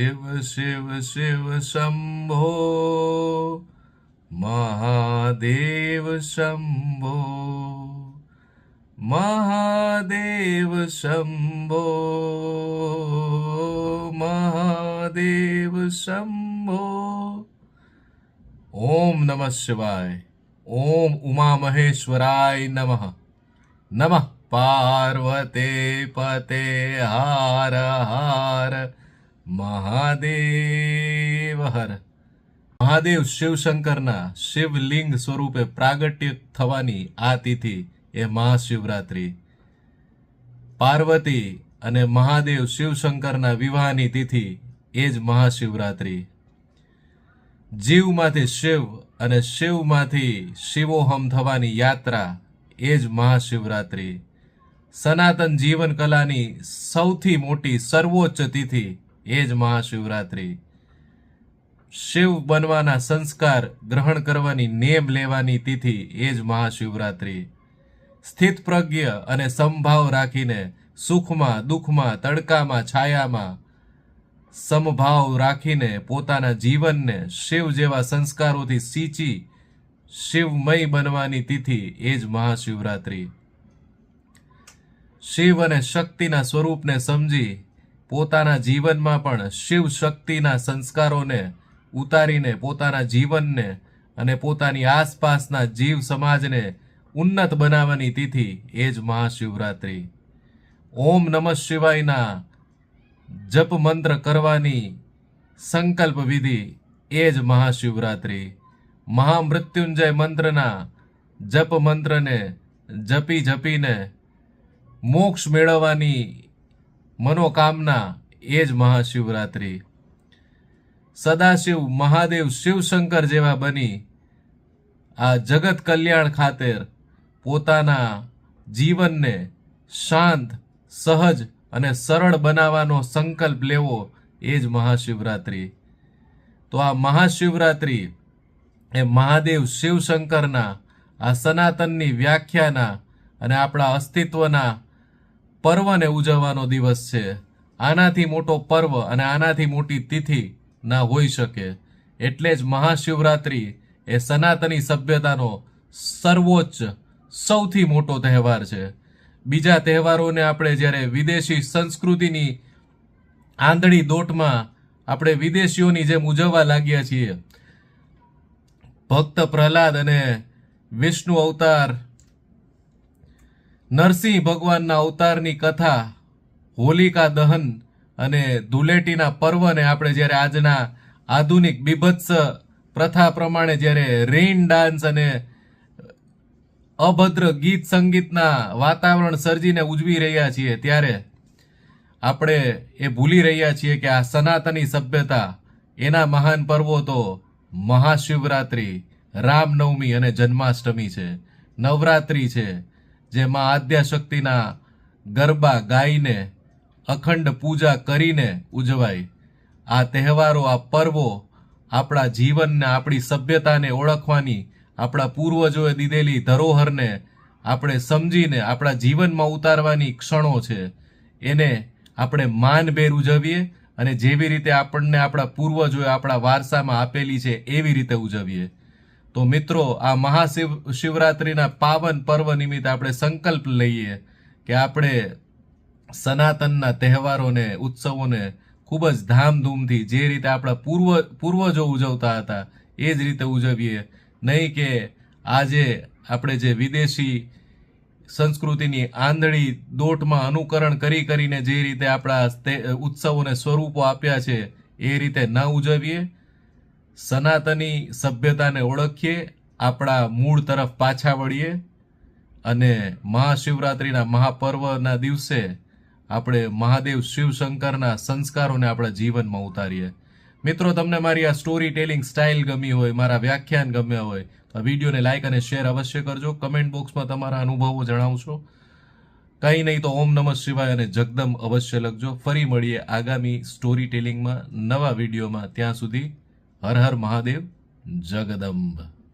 શિવ શિવ શિવ શંભો, મહાદેવ શંભો મહાદેવ શંભો મહાદેવ શંભો. ઓમ નમઃ શિવાય, ઓમ ઉમા મહેશ્વરાય નમઃ. નમઃ પાર્વતે પતે, હાર હાર. મહાદેવ હર. મહાદેવ શિવશંકરના શિવલિંગ સ્વરૂપે પ્રાગટ્ય થવાની આ તિથિ એ મહાશિવરાત્રિ. પાર્વતી અને મહાદેવ શિવશંકરના વિવાહની તિથિ એ જ મહાશિવરાત્રિ. જીવમાંથી શિવ અને શિવમાંથી શિવોહમ થવાની યાત્રા એ જ મહાશિવરાત્રિ. સનાતન જીવન કલાની સૌથી મોટી સર્વોચ્ચ તિથિ એ જ મહાશિવરાત્રિ. શિવ બનવાના સંસ્કાર ગ્રહણ કરવાની નેમ લેવાની તિથિ એ જ મહાશિવરાત્રિ. સ્થિત પ્રજ્ઞ અને સંભાવ રાખીને સુખમાં, દુઃખમાં, તડકામાં, છાયામાં સમભાવ રાખીને પોતાના જીવનને શિવ જેવા સંસ્કારોથી સિંચી શિવમય બનવાની તિથિ એ જ મહાશિવરાત્રિ. શિવ અને શક્તિના સ્વરૂપને સમજી પોતાના જીવનમાં પણ શિવ શક્તિના સંસ્કારોને ઉતારીને પોતાના જીવનને અને પોતાની આસપાસના જીવ સમાજને ઉન્નત બનાવવાની તિથિ એ જ મહાશિવરાત્રિ. ઓમ નમઃ શિવાયના જપ મંત્ર કરવાની સંકલ્પ વિધિ એ જ મહાશિવરાત્રિ. મહામૃત્યુંજય મંત્રના જપ મંત્રને જપી જપીને મોક્ષ મેળવવાની મનોકામના એ જ મહાશિવરાત્રિ. સદાશિવ મહાદેવ શિવશંકર જેવા બની આ જગત કલ્યાણ ખાતર પોતાના જીવનને શાંત, સહજ અને સરળ બનાવવાનો સંકલ્પ લેવો એ જ મહાશિવરાત્રિ. તો આ મહાશિવરાત્રિ એ મહાદેવ શિવશંકરના આ સનાતનની વ્યાખ્યાના અને આપણા અસ્તિત્વના પર્વને ઉજવવાનો દિવસ છે. આનાથી મોટો પર્વ અને આનાથી મોટી તિથિ ના હોઈ શકે. એટલે જ મહાશિવરાત્રિ એ સનાતની સભ્યતાનો સર્વોચ્ચ, સૌથી મોટો તહેવાર છે. બીજા તહેવારોને આપણે જ્યારે વિદેશી સંસ્કૃતિની આંધળી દોટમાં આપણે વિદેશીઓની જેમ ઉજવવા લાગ્યા છીએ. ભક્ત પ્રહલાદ અને વિષ્ણુ અવતાર નરસિંહ ભગવાનના અવતારની કથા, હોલિકા દહન અને ધૂલેટીના પર્વને આપણે જ્યારે આજના આધુનિક બીભત્સ પ્રથા પ્રમાણે જ્યારે રેઇન ડાન્સ અને અભદ્ર ગીત સંગીતના વાતાવરણ સર્જીને ઉજવી રહ્યા છીએ, ત્યારે આપણે એ ભૂલી રહ્યા છીએ કે આ સનાતની સભ્યતા, એના મહાન પર્વો તો મહાશિવરાત્રિ, રામનવમી અને જન્માષ્ટમી છે, નવરાત્રિ છે જેમાં આદ્યાશક્તિના ગરબા ગાઈને, અખંડ પૂજા કરીને ઉજવાય. આ તહેવારો, આ પર્વો આપણા જીવનને, આપણી સભ્યતાને ઓળખવાની આપણા પૂર્વજોએ દીધેલી ધરોહરને આપણે સમજીને, આપણા જીવનમાં ઉતારવાની ક્ષણો છે. એને આપણે માનભેર ઉજવીએ અને જેવી રીતે આપણને આપણા પૂર્વજોએ આપણા વારસામાં આપેલી છે, એવી રીતે ઉજવીએ. તો મિત્રો, આ મહાશિવ, શિવરાત્રિના પાવન પર્વ નિમિત્તે આપણે સંકલ્પ લઈએ કે આપણે સનાતનના તહેવારોને, ઉત્સવોને ખૂબ જ ધામધૂમથી જે રીતે આપણા પૂર્વ, પૂર્વજો ઉજવતા હતા, એ જ રીતે ઉજવીએ. નહીં કે આજે આપણે જે વિદેશી સંસ્કૃતિની આંધળી દોટમાં અનુકરણ કરી કરીને જે રીતે આપણા ઉત્સવોને સ્વરૂપો આપ્યા છે, એ રીતે ન ઉજવીએ. સનાતની સભ્યતાને ઓળખીએ, આપણા મૂળ તરફ પાછા વળીએ અને મહાશિવરાત્રિના મહાપર્વના દિવસે આપણે મહાદેવ શિવશંકરના સંસ્કારોને આપણા જીવનમાં ઉતારીએ. મિત્રો, તમને મારી આ સ્ટોરી ટેલિંગ સ્ટાઇલ ગમી હોય, મારા વ્યાખ્યાન ગમ્યા હોય, તો વિડીયોને લાઇક અને શેર અવશ્ય કરજો. કમેન્ટ બોક્સમાં તમારા અનુભવો જણાવશો. કંઈ નહીં તો ઓમ નમઃ શિવાય અને જગદમ અવશ્ય લખજો. ફરી મળીએ આગામી સ્ટોરી ટેલિંગમાં નવા વિડીયોમાં. ત્યાં સુધી હર હર મહાદેવ જગદંબ.